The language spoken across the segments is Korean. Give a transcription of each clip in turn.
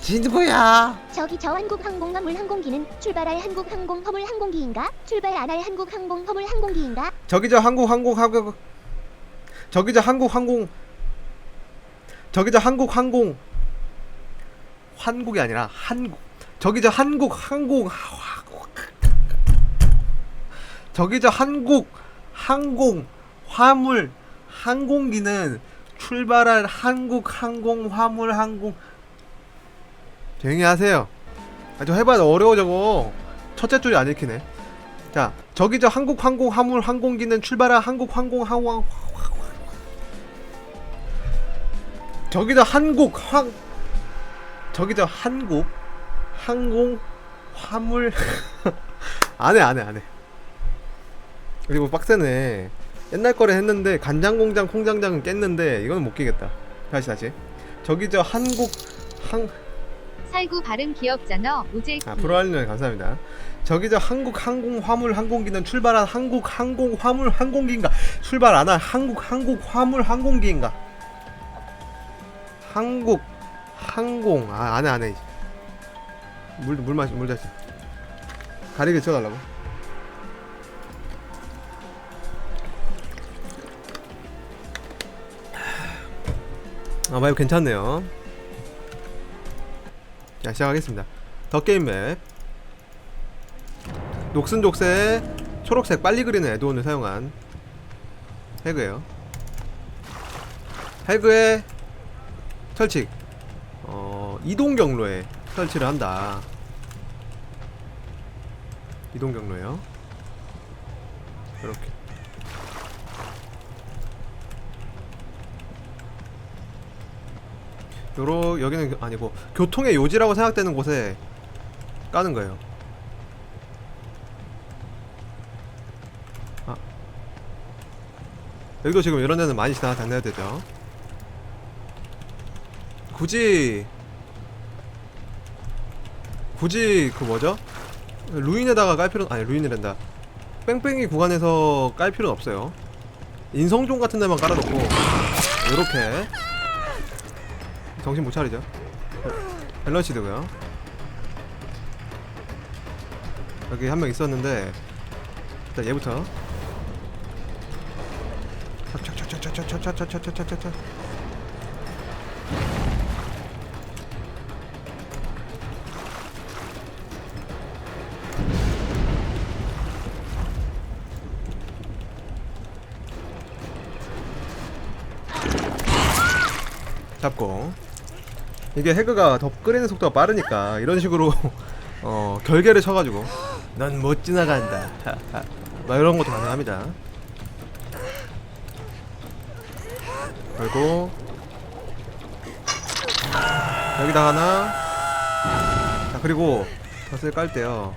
진구야 저기 저 한국 항공 화물 항공기는 출발할 한국 항공 화물 항공기인가? 출발 안 할 한국 항공 화물 항공기인가? 저기 저 한국 항공 한국 저기 저 한국 항공 저기 저 한국 항공 한국이 아니라 한국 저기 저 한국 항공 저기 저 한국 항공 화물 항공기는 출발할 한국 항공 화물 항공. 조용히 하세요. 아, 저 해봐야 어려워 저거. 첫째 줄이 안 읽히네. 자, 저기 저 한국 항공 화물 항공기는 출발한 한국 항공 항공 저기 저 한국 항 저기 저 한국 항공 화물. 안해 안해 안해. 그리고 빡세네 옛날 거를 했는데 간장 공장 콩장장은 깼는데 이거는 못 깨겠다 다시 다시 저기 저 한국 항 살구 발음 귀엽잖아. 우재키. 아, 프로알리는 감사합니다. 저기 저 한국 항공 화물 항공기는 출발한 한국 항공 화물 항공기인가? 출발 안 한 한국 항공 화물 항공기인가? 한국 항공 아 안해 안해 물 물 마시 물 자시 가리개 쳐달라고. 아 마이크 괜찮네요. 자 시작하겠습니다. 더 게임 맵. 녹슨족색 초록색 빨리 그리는 에드온을 사용한 해그예요. 해그의 설치 어, 이동 경로에 설치를 한다. 이동 경로에요. 이렇게 요러 여기는 아니고 교통의 요지라고 생각되는 곳에 까는 거예요. 아 여기도 지금 이런 데는 많이 지나다녀야 되죠. 굳이 굳이 그 뭐죠? 루인에다가 깔 필요 아니 루인이란다. 뺑뺑이 구간에서 깔 필요는 없어요. 인성종 같은 데만 깔아놓고 이렇게 정신 못 차리죠. 밸런시드고요. 여기 한 명 있었는데 일단 얘부터 차차차차차차차차차차차차 잡고 이게 해그가 더 끓이는 속도가 빠르니까 이런 식으로 어 결계를 쳐가지고. 넌 못 지나간다. 막 이런 것도 가능합니다. 그리고 여기다 하나. 자 그리고 덫을 깔 때요.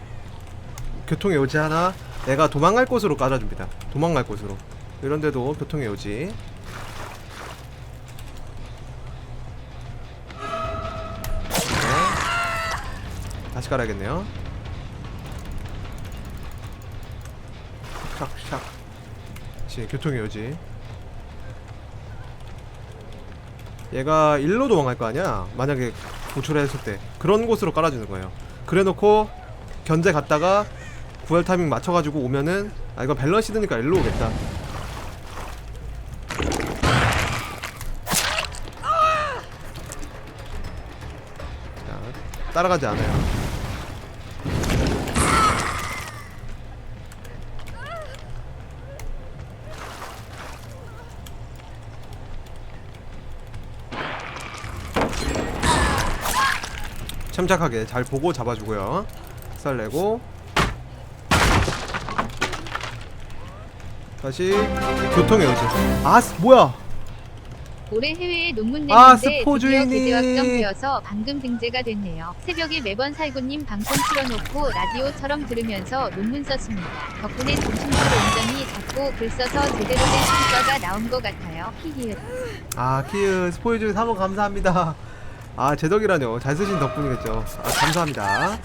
교통의 요지 하나. 내가 도망갈 곳으로 깔아줍니다. 도망갈 곳으로. 이런 데도 교통의 요지 다시 깔아야겠네요. 샥샥. 지 교통의 요지. 얘가 일로 도망갈 거 아니야? 만약에 구출했을 때 그런 곳으로 깔아주는 거예요. 그래놓고 견제 갔다가 구할 타이밍 맞춰가지고 오면은 아 이거 밸런시드니까 일로 오겠다. 자, 따라가지 않아요. 침착하게 잘 보고 잡아주고요. 쌀 내고 다시 교통의 요지. 아 스- 뭐야? 올해 해외에 논문 아, 냈는데 스포 드디어 주인이. 개대확정 되어서 방금 등재가 됐네요. 새벽에 매번 살구님 방송 틀어놓고 라디오처럼 들으면서 논문 썼습니다. 덕분에 정신적으로 온전히 잡고 글 써서 제대로 된 성과가 나온 것 같아요. 히히읗. 아 키읔 스포일즈 3원 감사합니다. 아, 제 덕이라뇨. 잘 쓰신 덕분이겠죠. 아, 감사합니다.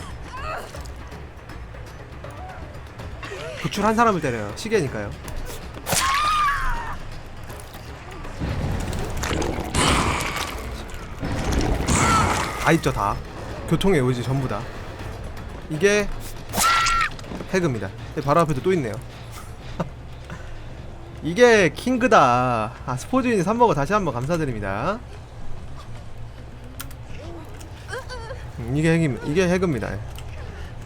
구출 한 사람을 때려요. 시계니까요. 다 있죠, 다. 교통의 오지 전부 다. 이게 해그입니다. 바로 앞에도 또 있네요. 이게 킹그다. 아, 스포즈인 3먹어 다시 한번 감사드립니다. 이게 핵임 이게 해그입니다.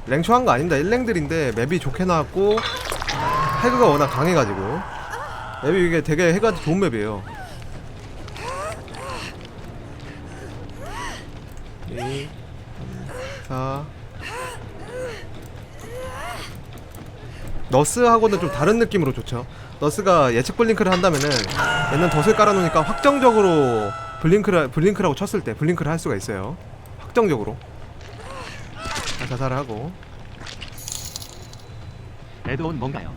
랭초 한 거 아닙니다. 1랭들인데 맵이 좋게 나왔고 해그가 워낙 강해가지고 맵이 이게 되게 해가 좋은 맵이에요. 2 4 너스하고는 좀 다른 느낌으로 좋죠. 너스가 예측 블링크를 한다면은 얘는 덫을 깔아놓으니까 확정적으로 블링크를, 블링크라고 쳤을 때 블링크를 할 수가 있어요 확정적으로. 자, 자살을 하고. 애드온 뭔가요?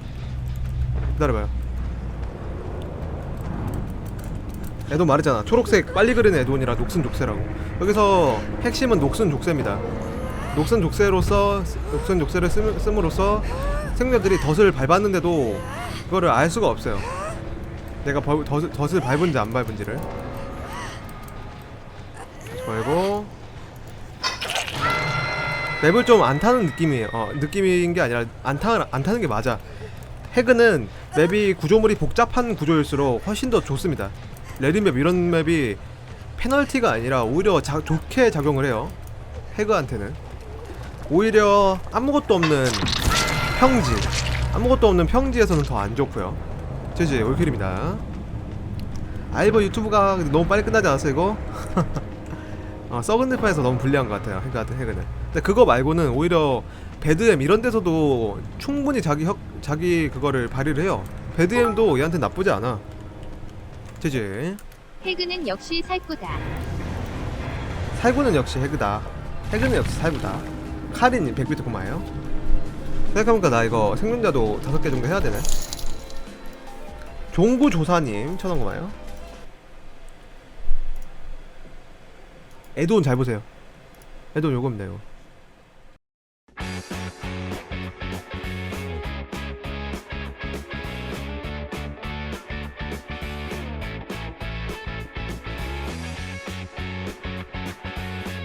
기다려봐요. 에돈 말했잖아. 초록색 빨리 그리는 에돈이라 녹슨 족쇄라고. 여기서 핵심은 녹슨 족쇄입니다. 녹슨 족쇄로서 녹슨 족쇄를 씀, 씀으로써 생존자들이 덫을 밟았는데도 그거를 알 수가 없어요. 내가 벌, 덫을, 덫을 밟은지 안 밟은지를. 걸고 맵을 좀 안 타는 느낌이에요 어, 느낌인 게 아니라 안, 타, 안 타는 게 맞아 해그는 맵이 구조물이 복잡한 구조일수록 훨씬 더 좋습니다. 레디맵 이런 맵이 페널티가 아니라 오히려 자, 좋게 작용을 해요. 해그한테는 오히려 아무것도 없는 평지, 아무것도 없는 평지에서는 더 안 좋고요. 제지 올킬입니다. 아이버 유튜브가 너무 빨리 끝나지 않았어 이거? 어, 썩은 듯판에서 너무 불리한 것 같아요. 해그 해그는. 근데 그거 말고는 오히려 배드엠 이런 데서도 충분히 자기 혁 자기 그거를 발휘를 해요. 배드엠도 얘한테 나쁘지 않아. 제지. 해그는 역시 살구다. 살구는 역시 해그다. 해그는 역시 살구다. 카린님 100비트 고마워요. 생각해보니까 나 이거 생존자도 다섯 개 정도 해야 되네. 종구 조사님 천원 고마워요. 에드온 잘 보세요. 에드온 요겁니다 이거.